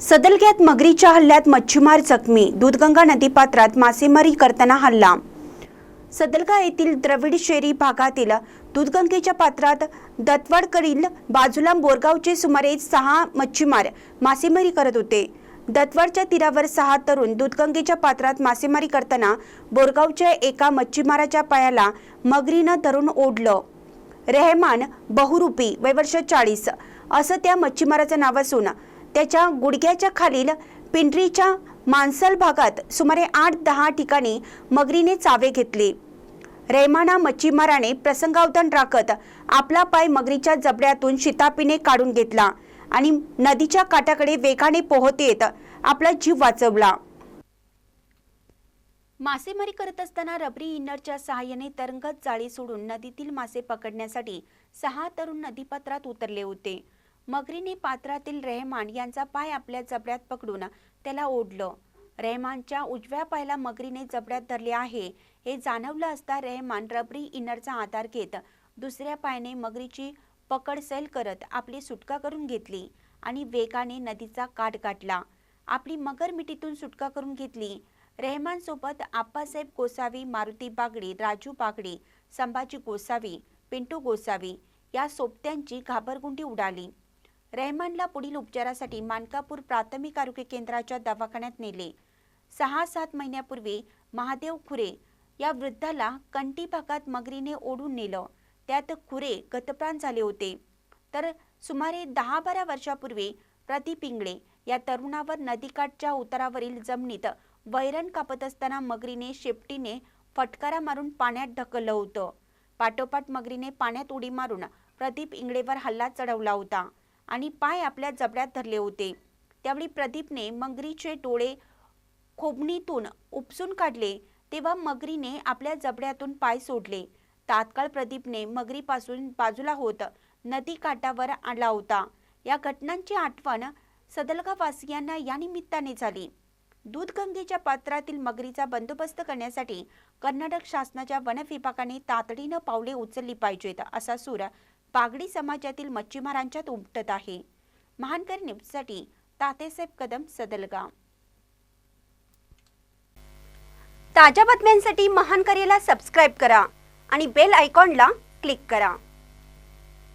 सदलग्यात मगरीच्या हल्ल्यात मच्छीमार जखमी. दूधगंगा नदीपात्रात मासेमारी करताना हल्ला. सदलगा येथील द्रविड शेरी भागातील दूधगंगेच्या पात्रात दत्तवाडकडील बाजूला बोरगावचे सुमारे सहा मच्छीमार मासेमारी करत होते. दत्तवाडच्या तीरावर सहा तरुण दूधगंगेच्या पात्रात मासेमारी करताना बोरगावच्या एका मच्छीमाराच्या पायाला मगरीनं धरून ओढलं. रेहमान बहुरूपी वयवर्ष चाळीस. असं त्या मच्छीमाराचं नाव असून त्याच्या गुडघ्याच्या खालील पिंडरीच्या मानसल भागात सुमारे आठ दहा ठिकाणी मगरीने चावे घेतले. रेहमाना मच्छीमाराने प्रसंगावधान राखत आपला पाय मगरीच्या जबड्यातून शितापीने काढून घेतला आणि नदीच्या काठाकडे वेगाने पोहत येत आपला जीव वाचवला. मासेमारी करत असताना रबरी इनरच्या सहाय्याने तरंगत जाळी सोडून नदीतील मासे पकडण्यासाठी सहा तरुण नदीपात्रात उतरले होते. मगरीने पात्रातील रेहमान यांचा पाय आपल्या जबड्यात पकडून त्याला ओढलं. रेहमानच्या उजव्या पायाला मगरीने जबड्यात धरले आहे. हे जाणवलं असता रेहमान रबरी इनरचा आधार घेत दुसऱ्या पायाने मगरीची पकड सैल करत आपली सुटका करून घेतली आणि वेगाने नदीचा काठ गाठला आपली मगर मिठीतून सुटका करून घेतली. रेहमान सोबत आप्पासाहेब गोसावी मारुती बागडी राजू बागडी संभाजी गोसावी पिंटू गोसावी या सोबत्यांची घाबरगुंडी उडाली. रेहमानला पुढील उपचारासाठी मानकापूर प्राथमिक आरोग्य केंद्राच्या दवाखान्यात नेले. सहा सात महिन्यापूर्वी महादेव खुरे या वृद्धाला कंटी भागात मगरीने ओढून नेलं. त्यात खुरे गतप्राण झाले होते. तर सुमारे दहा बारा वर्षापूर्वी प्रदीप इंगळे या तरुणावर नदीकाठच्या उतारावरील जमिनीत वैरण कापत असताना मगरीने शेपटीने फटकारा मारून पाण्यात ढकललं होतं. पाठोपाठ मगरीने पाण्यात उडी मारून प्रदीप इंगळेवर हल्ला चढवला होता. आणि पाय आपल्या जबड्यात धरले होते. त्यावेळी प्रदीपने मगरीचे डोळे खोबणीतून उपसून काढले तेव्हा मगरीने आपल्या जबड्यातून पाय सोडले. तात्काळ प्रदीपने मगरीपासून बाजूला होत नदी काठावर आणला होता. या घटनांची आठवण सदलगावासियांना या निमित्ताने झाली. दूधगंगेच्या पात्रातील मगरीचा बंदोबस्त करण्यासाठी कर्नाटक शासनाच्या वन विभागाने तातडीनं पावले उचलली पाहिजेत असा सूर बागडी समाजातील मच्छीमारांच्यात उमटत आहे. महानकर न्यूजसाठी तातेसाहेब कदम सदलगा ताज्या बातम्यांसाठी महानकरीला सबस्क्राईब करा आणि बेल आयकॉनला क्लिक करा.